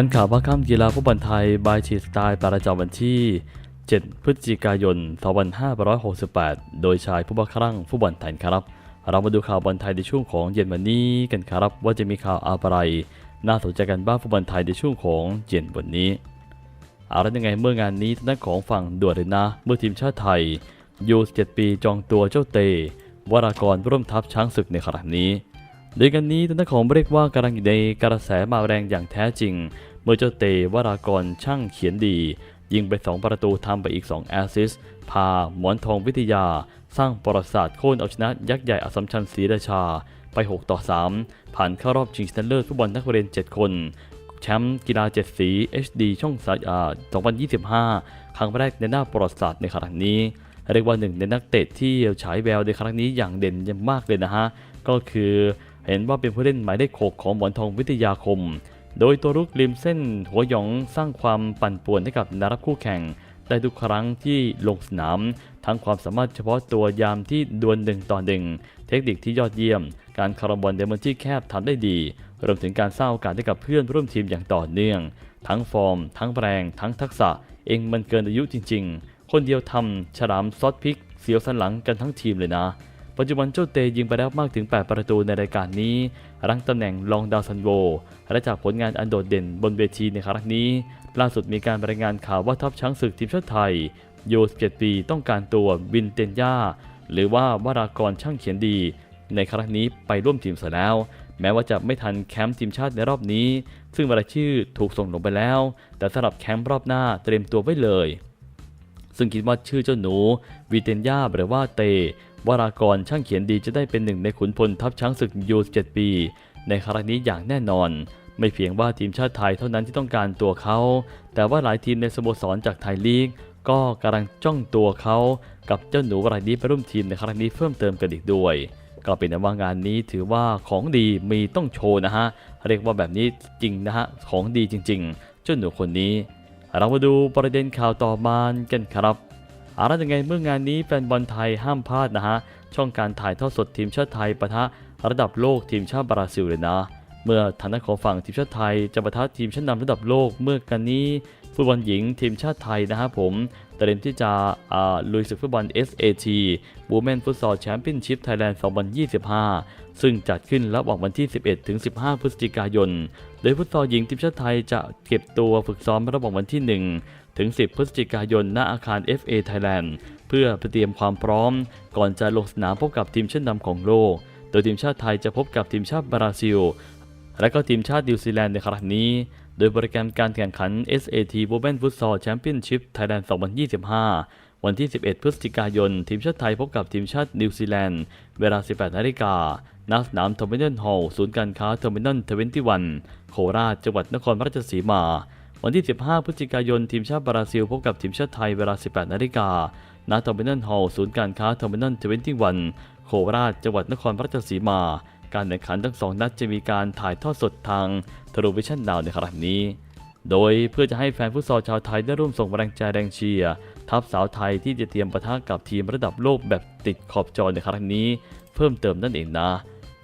ทันข่าวว่าข้ามกีฬาฟุตบอลไทยบายชีสไตล์ประจำวันที่ 7 พฤศจิกายน 2568 โดยชายผู้บังครั่งฟุตบอลไทยครับ เรามาดูข่าวบอลไทยในช่วงของเย็นวันนี้กันครับ ว่าจะมีข่าวอะไร น่าสนใจกันบ้างฟุตบอลไทยในช่วงของเย็นวันนี้เอาแล้วยังไงเมื่องานนี้ทางด้านของฝั่งด่วนเลยนะ เมื่อทีมชาติไทยอยู่17ปีจองตัวเจ้าเต วรากรร่วมทัพช้างศึกในครั้งนี้โดยกันนี้ทางด้านของเรียกว่ากำลังอยู่ในกระแสมาแรงอย่างแท้จริง มื่อเจ้าเตวรากรช่างเขียนดี ยิงไป 2 ประตูทำไปอีก 2 แอสซิสพาหมอนทองวิทยา สร้างประวัติศาสตร์โค่นเอาชนะยักษ์ใหญ่อสัมชัญศรีราชาไป 6 ต่อ 3 ผ่านเข้ารอบชิงชนะเลิศฟุตบอลนักเรียน 7 คน แชมป์กีฬาเจ็ดสี HD ช่องสายอ่า2025 ครั้งแรกในหน้าประวัติศาสตร์ในครั้งนี้เรียกว่าหนึ่งในนักเตะที่ฉายแววในครั้งนี้อย่างเด่นอย่างมากเลยนะฮะ ก็คือเห็นว่าเป็นผู้เล่นหมายเลขหกของหมอนทองวิทยาคม โดยตัวรุกริมเส้นหัวหยองสร้างความปั่นป่วนให้กับนักรบคู่แข่ง ได้ทุกครั้งที่ลงสนาม ทั้งความสามารถเฉพาะตัวยามที่ดวลหนึ่งต่อหนึ่งเทคนิคที่ยอดเยี่ยม การคารบอลในพื้นที่แคบทำได้ดีรวมถึงการสร้างโอกาสให้กับเพื่อนร่วมทีมอย่างต่อเนื่อง ทั้งฟอร์ม ทั้งแรงทั้งทักษะ เองมันเกินอายุจริง ๆ คนเดียวทำฉลามซอสพริก เสียวสันหลังกันทั้งทีมเลยนะ ปัจจุบันเจ้าเตยิงไปแล้วมากถึง 8 ประตูในรายการนี้ รังตำแหน่งรองดาวซันโว และจากผลงานอันโดดเด่นบนเวทีในครั้งนี้ ล่าสุดมีการรายงานข่าวว่าทัพช้างศึกทีมชาติไทยโย17ปีต้องการตัววินเตนยาหรือว่าวารากรช่างเขียนดี ในครั้งนี้ไปร่วมทีมเสียแล้ว แม้ว่าจะไม่ทันแคมป์ทีมชาติในรอบนี้ ซึ่งรายชื่อถูกส่งลงไปแล้ว แต่สำหรับแคมป์รอบหน้าเตรียมตัวไว้เลย ซึ่งคิดว่าชื่อเจ้าหนูวีเตนยาหรือว่าเต วรากรช่างเขียนดีจะได้เป็นหนึ่งในขุนพลทัพช้างศึกยู7ปี ในครั้งนี้อย่างแน่นอน ไม่เพียงว่าทีมชาติไทยเท่านั้นที่ต้องการตัวเขา แต่ว่าหลายทีมในสโมสรจากไทยลีก ก็กำลังจ้องตัวเขา กับเจ้าหนูรายนี้ไปร่วมทีมในครั้งนี้เพิ่มเติมกันอีกด้วยก็เป็นว่างานนี้ถือว่าของดีมีต้องโชว์นะฮะ เรียกว่าแบบนี้จริงนะฮะ ของดีจริงๆเจ้าหนูคนนี้ เรามาดูประเด็นข่าวต่อมากันครับ อาละยังไงเมื่องานนี้แฟนบอลไทยห้ามพลาดนะฮะ ช่องการถ่ายทอดสดทีมชาติไทยปะทะระดับโลกทีมชาติบราซิลเลยนะ เมื่อทางด้านของฝั่งทีมชาติไทยจะปะทะทีมชั้นนำระดับโลกเมื่อกันนี้ฟุตบอลหญิงทีมชาติไทยนะฮะผมเตรียมที่จะลุยศึกฟุตบอล SAT Women Futsal Championship Thailand 2025 ซึ่งจัดขึ้นระหว่างวันที่ 11 ถึง 15 พฤศจิกายน โดยฟุตซอลหญิงทีมชาติไทยจะเก็บตัวฝึกซ้อมระหว่างวันที่ 1 ถึง 10 พฤศจิกายนณอาคาร FA Thailand เพื่อเตรียมความพร้อม ก่อนจะลงสนามพบกับทีมชั้นนำของโลก โดยทีมชาติไทยจะพบกับทีมชาติบราซิล และก็ทีมชาตินิวซีแลนด์ในครั้งนี้ โดยโปรแกรมการแข่งขัน SAT Women Futsal Championship Thailand 2025 วันที่ 11 พฤศจิกายน ทีมชาติไทยพบกับทีมชาตินิวซีแลนด์ เวลา 18 นาฬิกาณสนามเทอร์มินอลฮอลล์ศูนย์การค้าเทอร์มินอล21โคราช จังหวัดนครราชสีมา วันที่ 15 พฤศจิกายนทีมชาติบราซิล พบกับทีมชาติไทยเวลา 18 นาฬิกาณเทอร์มินอลฮอลล์ศูนย์การค้าเทอร์มินอล21โคราช จังหวัดนครราชสีมา การแข่งขันทั้งสองนัดจะมีการถ่ายทอดสดทางทรูวิชั่นดาวในครั้งนี้ โดยเพื่อจะให้แฟนฟุตซอลชาวไทยได้ร่วมส่งแรงใจแรงเชียร์ทัพสาวไทยที่จะเตรียมปะทะกับทีมระดับโลกแบบติดขอบจอในครั้งนี้ เพิ่มเติมนั่นเองนะ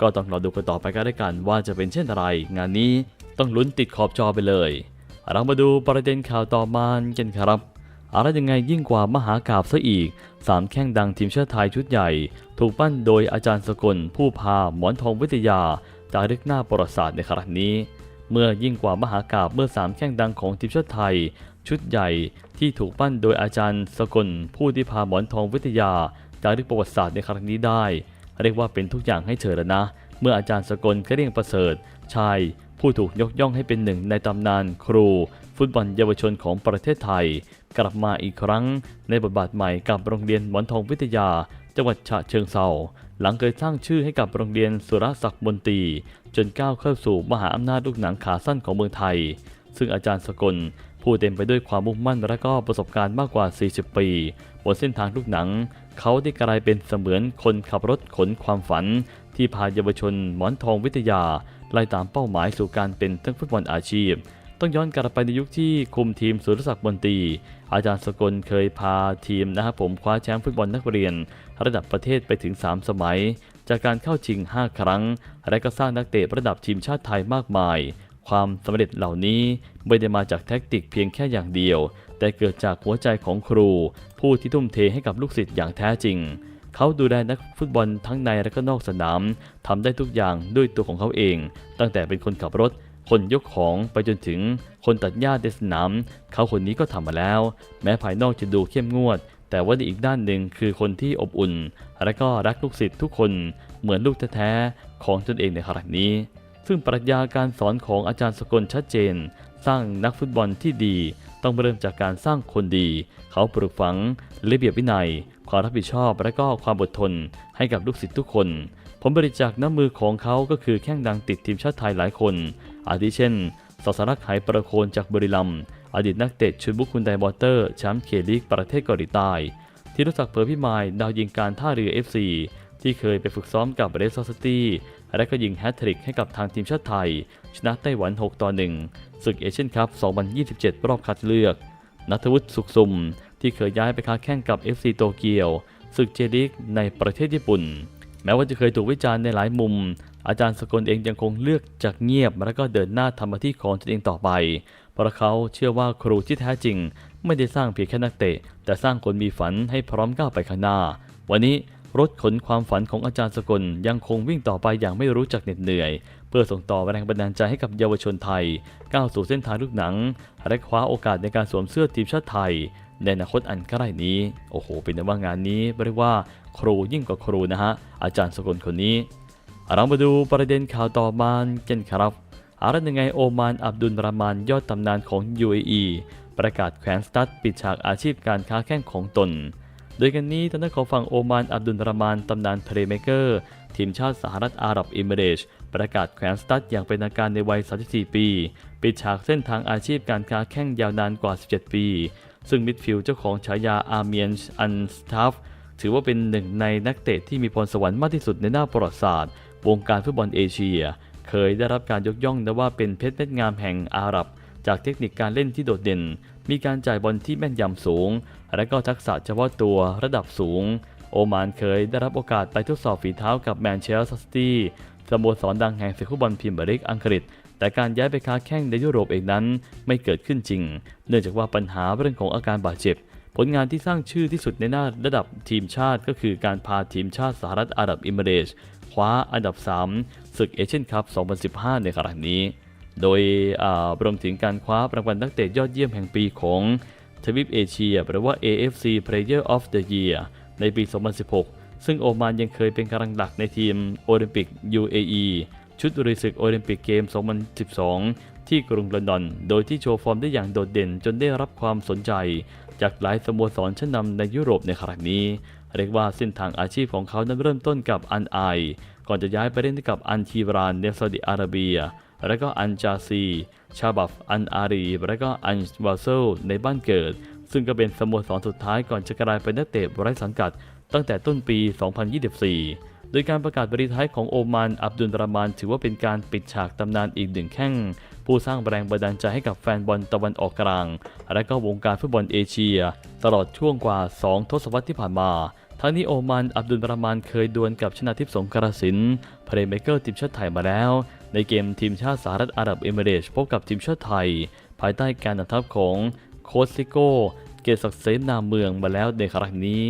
ก็ต้องรอดูกันต่อไปกันด้วยกันว่าจะเป็นเช่นไร งานนี้ต้องลุ้นติดขอบจอไปเลย เรามาดูประเด็นข่าวต่อมากันครับ อะไรยังไงยิ่งกว่ามหากาบซะอีกสามแข้งดังทีมชาติไทยชุดใหญ่ ถูกปั้นโดยอาจารย์สกล ผู้พาหมอนทองวิทยาจารึกหน้าประวัติศาสตร์ในครั้งนี้ เมื่อยิ่งกว่ามหากาบเมื่อสามแข้งดังของทีมชาติไทย ชุดใหญ่ที่ถูกปั้นโดยอาจารย์สกล ผู้ที่พาหมอนทองวิทยาจารึกประวัติศาสตร์ในครั้งนี้ได้ เรียกว่าเป็นทุกอย่างให้เธอแล้วนะ เมื่ออาจารย์สกลเกรียงประเสริฐชาย ผู้ถูกยกย่องให้เป็นหนึ่งในตำนานครู ฟุตบอลเยาวชนของประเทศไทย กลับมาอีกครั้ง ในบทบาทใหม่กับโรงเรียนหมอนทองวิทยา จังหวัดฉะเชิงเทราหลังเคยสร้างชื่อให้กับโรงเรียนสุรศักดิ์มนตรีจนก้าวเข้าสู่มหาอำนาจลูกหนังขาสั้นของเมืองไทย ซึ่งอาจารย์สกลผู้เต็มไปด้วยความมุ่งมั่นและก็ประสบการณ์มากกว่า 40 ปีบนเส้นทางลูกหนัง เขาได้กลายเป็นเสมือนคนขับรถขนความฝัน ที่พาเยาวชนหมอนทองวิทยา ไล่ตามเป้าหมายสู่การเป็นนักฟุตบอลอาชีพ ต้องย้อนกลับไปในยุคที่คุมทีมสุรศักดิ์มนตี อาจารย์สกลเคยพาทีมนะครับผมคว้าแชมป์ฟุตบอลนักเรียน ระดับประเทศไปถึง 3 สมัย จากการเข้าชิง 5 ครั้ง และก็สร้างนักเตะระดับทีมชาติไทยมากมาย ความสำเร็จเหล่านี้ไม่ได้มาจากแท็กติกเพียงแค่อย่างเดียว แต่เกิดจากหัวใจของครู ผู้ที่ทุ่มเทให้กับลูกศิษย์อย่างแท้จริง เขาดูแลนักฟุตบอลทั้งในและก็นอกสนามทำได้ทุกอย่างด้วยตัวของเขาเอง ตั้งแต่เป็นคนขับรถ คนยกของไปจนถึงคนตัดหญ้าในสนาม เขาคนนี้ก็ทำมาแล้ว แม้ภายนอกจะดูเข้มงวด แต่ว่าในอีกด้านหนึ่งคือคนที่อบอุ่น และก็รักลูกศิษย์ทุกคนเหมือนลูกแท้ๆของตนเองในขณะนี้ ซึ่งปรัชญาการสอนของอาจารย์สกลชัดเจน สร้างนักฟุตบอลที่ดี ต้องเริ่มจากการสร้างคนดี เขาปลูกฝังระเบียบวินัย ความรับผิดชอบและก็ความอดทนให้กับลูกศิษย์ทุกคน ผลบริจาคน้ำมือของเขาก็คือแข้งดังติดทีมชาติไทยหลายคน อาทิเช่นสสรักไหประโคนจากบริลัมอดีตนักเตะชุดบุคคุณไดบอเตอร์แชมป์เคลีกประเทศเกาหลีใต้ ที่รู้จักเผยพิมายดาวยิงการท่าเรือ FC ที่เคยไปฝึกซ้อมกับเรสซอสตี้ และก็ยิงแฮตทริกให้กับทางทีมชาติไทย ชนะไต้หวัน 6 ต่อ 1 ศึกเอเชียนคัพ 2027 รอบคัดเลือก นัทวุฒิสุขสุม ที่เคยย้ายไปค้าแข่งกับ FC โตเกียว ศึกเจลิกในประเทศญี่ปุ่น แม้ว่าจะเคยถูกวิจารณ์ในหลายมุม อาจารย์สกลเองยังคงเลือกจากเงียบ และก็เดินหน้าทำหน้าที่ของตนเองต่อไป เพราะเขาเชื่อว่าครูที่แท้จริง ไม่ได้สร้างเพียงแค่นักเตะ แต่สร้างคนมีฝันให้พร้อมก้าวไปข้างหน้า วันนี้ รถขนความฝันของอาจารย์สกลยังคงวิ่งต่อไปอย่างไม่รู้จักเหน็ดเหนื่อย เพื่อส่งต่อแรงบันดาลใจให้กับเยาวชนไทย ก้าวสู่เส้นทางลูกหนัง และคว้าโอกาสในการสวมเสื้อทีมชาติไทย ในอนาคตอันใกล้นี้ โอ้โห เป็นว่างานนี้เรียกว่าครูยิ่งกว่าครูนะฮะ อาจารย์สกลคนนี้ เรามาดูประเด็นข่าวต่อมากันครับอารัยังไงโอมานอับดุลรามานยอดตำนานของ UAE ประกาศแขวนสตัดปิดฉากอาชีพการค้าแข่งของตน โดยกันนี้ทางด้านของฝั่งโอมานอับดุลรามานตำนานเพลย์เมเกอร์ทีมชาติสหรัฐอาหรับเอมิเรตส์ประกาศแขวนสตัดอย่างเป็นทางการในวัย 34 ปี ปิดฉากเส้นทางอาชีพการค้าแข่งยาวนานกว่า 17 ปี ซึ่งมิดฟิลด์เจ้าของฉายาอาร์เมียนอันสตาฟถือว่าเป็นหนึ่งในนักเตะที่มีพรสวรรค์มากที่สุดในหน้าประวัติศาสตร์ วงการฟุตบอลเอเชีย เคยได้รับการยกย่องนะว่าเป็นเพชรเม็ดงามแห่งอาหรับ จากเทคนิคการเล่นที่โดดเด่น มีการจ่ายบอลที่แม่นยำสูง และก็ทักษะเฉพาะตัวระดับสูง โอมานเคยได้รับโอกาสไปทดสอบฝีเท้ากับแมนเชสเตอร์ซิตี้สโมสรดังแห่งศึกฟุตบอลพรีเมียร์ลีกอังกฤษ แต่การย้ายไปค้าแข่งในยุโรปเองนั้นไม่เกิดขึ้นจริง เนื่องจากว่าปัญหาเรื่องของอาการบาดเจ็บ ผลงานที่สร้างชื่อที่สุดในหน้าระดับทีมชาติ ก็คือการพาทีมชาติสหรัฐอาหรับเอมิเรตส์คว้าอันดับ 3 ศึกเอเชียนคัพ 2015 ในครั้งนี้ โดยรวมถึงการคว้ารางวัลนักเตะยอดเยี่ยมแห่งปีของทวีปเอเชีย หรือว่า AFC Player of the Year ในปี 2016 ซึ่งโอมานยังเคยเป็นกำลังหลักในทีมโอลิมปิก UAE ชุดรีสึกโอลิมปิกเกม 2012 ที่กรุงลอนดอน โดยที่โชว์ฟอร์มได้อย่างโดดเด่นจนได้รับความสนใจ จากหลายสโมสรชั้นนำในยุโรปในครั้งนี้ เรียกว่าเส้นทางอาชีพของเขานั้นเริ่มต้นกับอันไอ ก่อนจะย้ายไปเล่นกับอันทีบรานในซาอุดิอาระเบีย และก็อันจาซี ชาบัฟ อันอารี และก็อันวาเซลในบ้านเกิด ซึ่งก็เป็นสโมสรสุดท้ายก่อนจะกลายเป็นนักเตะไร้สังกัด ตั้งแต่ต้นปี 2024 โดยการประกาศบริท้ายของโอมานอับดุลรามานถือว่าเป็นการปิดฉากตำนานอีกหนึ่งแข้ง ผู้สร้างแรงบันดาลใจให้กับแฟนบอลตะวันออกกลาง และก็วงการฟุตบอลเอเชีย ตลอดช่วงกว่า 2 ทศวรรษที่ผ่านมาทั้งนี้โอมานอับดุลรามานเคยดวลกับชนาทิพย์สงกรสินเพลย์เมเกอร์ทีมชาติไทยมาแล้ว ในเกมทีมชาติสหรัฐอาหรับเอมิเรตส์พบกับทีมชาติไทย ภายใต้การนำทัพของโค้ชซิโก้เกียรติศักดิ์เสนาเมืองมาแล้วในครั้งนี้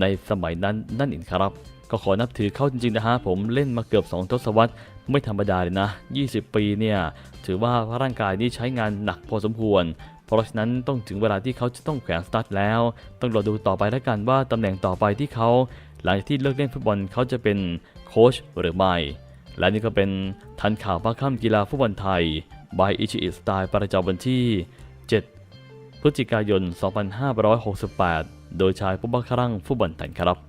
ในสมัยนั้นนั่นเองครับ ก็ขอนับถือเขาจริงๆนะฮะผมเล่นมาเกือบ 2 ทศวรรษไม่ธรรมดาเลยนะ 20 ปีเนี่ยถือว่าร่างกายนี้ใช้งานหนักพอสมควร เพราะฉะนั้นต้องถึงเวลาที่เขาจะต้องแขวนสตาร์ทแล้ว ต้องรอดูต่อไปแล้วกันว่าตำแหน่งต่อไปที่เขา หลังจากที่เลิกเล่นฟุตบอลเขาจะเป็นโค้ชหรือไม่และนี่ก็เป็นทันข่าวภาคค่ำกีฬาฟุตบอลไทย by อิชิอิสไตล์ประจำวันที่ 7 พฤศจิกายน 2568 โดยชายผู้บังคับฟุตบอลไทยครับ